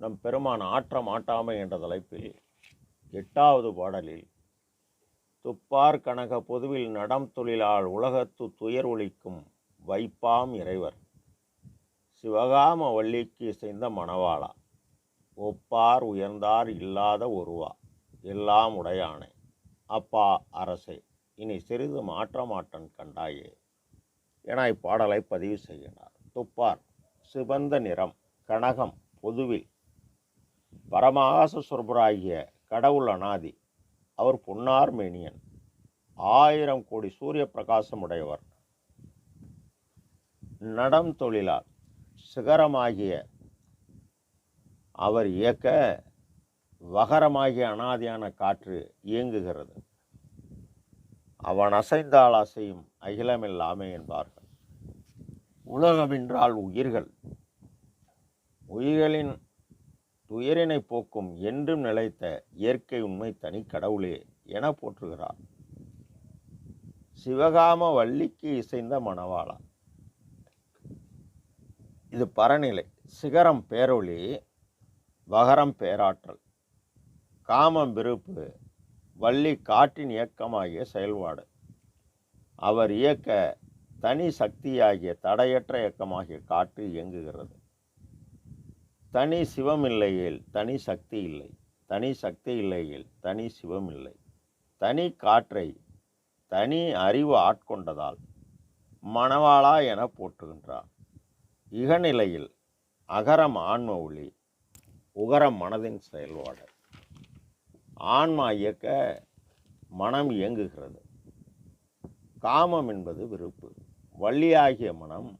நம் பெருமான் ஆற்ற மாட்டாமை என்ற தலைப்பில் எட்டாவது பாடலில் துப்பார் கனக பொதுவில் நடம் தொழிலால் உலகத்து துயர் ஒழிக்கும் வைப்பாம் இறைவர். சிவகாம வள்ளிக்கு இசைந்த மணவாளா. ஒப்பார் உயர்ந்தார் இல்லாத ஒருவா. எல்லாம் உடையானே. அப்பா அரசே இனி சிறிது மாற்ற மாட்டன் கண்டாயே. என இப்பாடலை பதிவு செய்கிறார் துப்பார் சிவந்த நிறம் கனகம் பொதுவில் பரமாகாச சுரபராகிய கடவுள் அனாதி அவர் பொன்னார் மேனியன் ஆயிரம் கோடி சூரிய பிரகாசம் உடையவர் நடம் தொழிலார் சிகரமாகிய அவர் இயக்க வகரமாகிய அனாதியான காற்று இயங்குகிறது. அவன் அசைந்தால் அசையும் அகிலமில்லாமே என்பார்கள். உலகம் என்றால் உயிர்கள். உயிர்களின் துயரினை போக்கும் என்றும் நிலைத்த இயற்கை உண்மை தனி கடவுளே என போற்றுகிறார். சிவகாம வள்ளிக்கு இசைந்த மணவாளா. இது பரநிலை. சிகரம் பேரொளி வகரம் பேராற்றல். காமம் விருப்பு வள்ளி காற்றின் இயக்கமாகிய செயல்பாடு. அவர் இயக்க தனி சக்தியாகிய தடையற்ற இயக்கமாகிய காற்று இயங்குகிறது. தனி சிவம் இல்லையில் தனி சக்தி இல்லை. தனி சக்தி இல்லையேல் தனி சிவம் இல்லை தனி காற்றை தனி அறிவு ஆட்கொண்டதால் மணவாளா என போற்றுகின்றார். இகநிலையில் அகரம் ஆன்ம ஒளி உகரம் மனதின் செயல்பாடு. ஆன்மா இயக்க மனம் இயங்குகிறது. காமம் என்பது விருப்பு. வள்ளியாகிய மனம்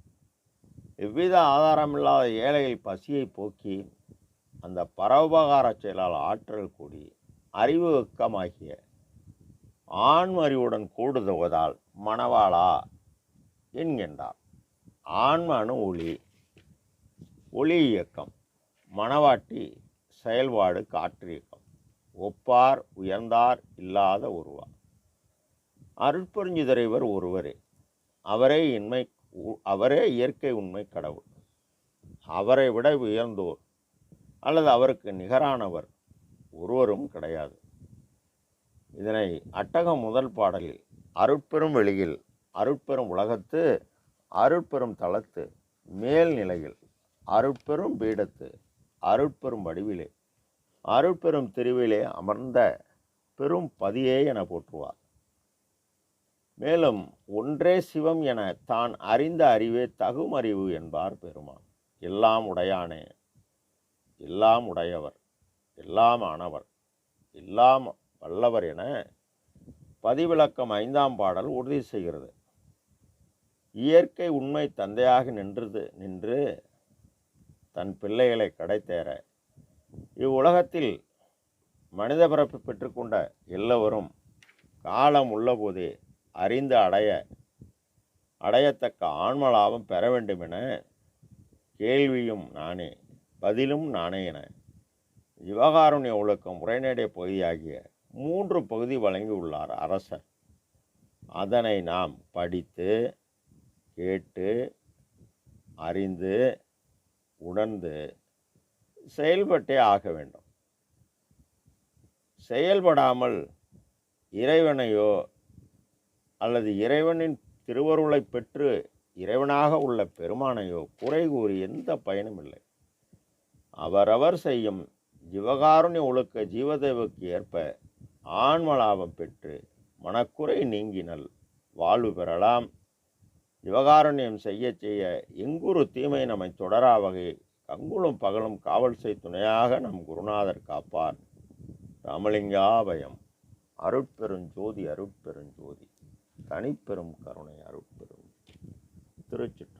எவ்வித ஆதாரமில்லாத ஏழைகள் பசியை போக்கி அந்த பரோபகார செயலால் ஆற்றல் கூடி அறிவு வெக்கமாகிய ஆன்ம அறிவுடன் கூடுதுவதால் மணவாளா என்கின்றார். ஆன்ம அணு ஒளி ஒளி இயக்கம் மணவாட்டி செயல்பாடு காற்று இயக்கம் ஒப்பார் உயர்ந்தார் இல்லாத ஒருவார். அருட்பெருஞ்சுதரைவர் ஒருவரே அவரே இன்மை அவரே இயற்கை உண்மை கடவுள். அவரை விட உயர்ந்தோர் அல்லது அவருக்கு நிகரானவர் ஒருவரும் கிடையாது. இதனை அட்டகம் முதல் பாடலில் அருட்பெரும் வெளியில் அருட்பெரும் உலகத்து அருட்பெரும் தளத்து மேல்நிலையில் அருட்பெரும் பீடத்து அருட்பெரும் வடிவிலே அருட்பெரும் திருவிலே அமர்ந்த பெரும் பதியே என போற்றுவார். மேலும் ஒன்றே சிவம் என தான் அறிந்த அறிவே தகும் அறிவு என்பார் பெருமான். எல்லாம் உடையானே. எல்லாம் உடையவர். எல்லாம் ஆனவர். எல்லாம் வல்லவர் என பதிவிளக்கம் ஐந்தாம் பாடல் உறுதி செய்கிறது. இயற்கை உண்மை தந்தையாக நின்றது நின்று தன் பிள்ளைகளை கடைத்தேற. இவ்வுலகத்தில் மனித பிறப்பு பெற்றுக்கொண்ட எல்லோரும் காலம் உள்ளபோதே அறிந்து அடைய அடையத்தக்க ஆன்மலாபம் பெற வேண்டும் என கேள்வியும் நானே பதிலும் நானே என விவகாரணிய ஒழுக்கம் உரைநடை பகுதியாகிய மூன்று பகுதி வழங்கியுள்ளார் அரசர். அதனை நாம் படித்து கேட்டு அறிந்து உணர்ந்து செயல்பட்டே ஆக வேண்டும். செயல்படாமல் இறைவனையோ அல்லது இறைவனின் திருவருளைப் பெற்று இறைவனாக உள்ள பெருமானையோ குறை கூறி எந்த பயனும் இல்லை. அவரவர் செய்யும் ஜீவகாருண்ய ஒழுக்க ஜீவதேவுக்கு ஏற்ப ஆன்மலாபம் பெற்று மனக்குறை நீங்கினல் வாழ்வு பெறலாம். ஜீவகாருண்யம் செய்ய செய்ய எங்குரு தீமை நம்மை தொடரா வகை கங்குளும் பகலும் காவல் செய் துணையாக நம் குருநாதர் காப்பார். ராமலிங்காபயம் அருட்பெருஞ்சோதி அருட்பெருஞ்சோதி. தனிப்பெரும் கருணை அருட்பெரும். திருச்சிட்டு